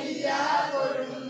caridad por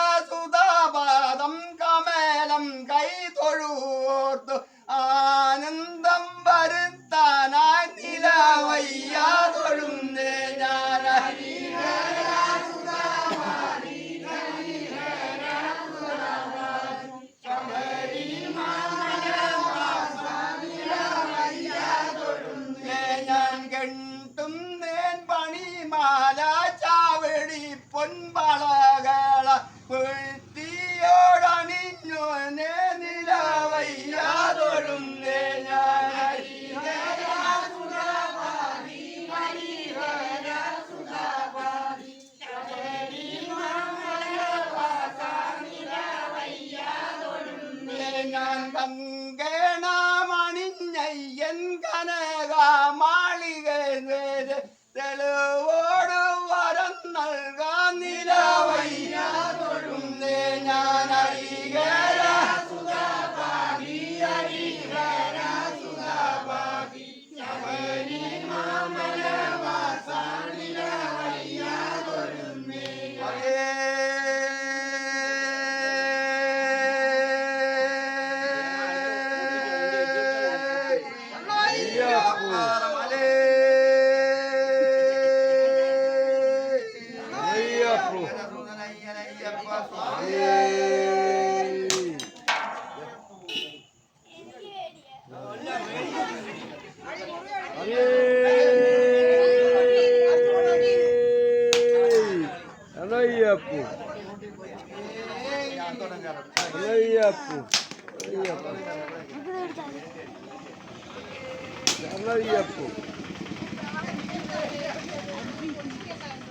കെട്ടും നേൻ പണിമാല ചാവടി പൊൻപളകള വീഴ്ത്തിയോടണിഞ്ഞോനെ നിലവയ്യാതൊഴും ഞാൻ തങ്കേണമണിഞ്ഞയ്യൻ കനകാമ തെളിവോടും വരം നൽകാൻ നില आपको। वही आपको। वही आपको। वही आपको।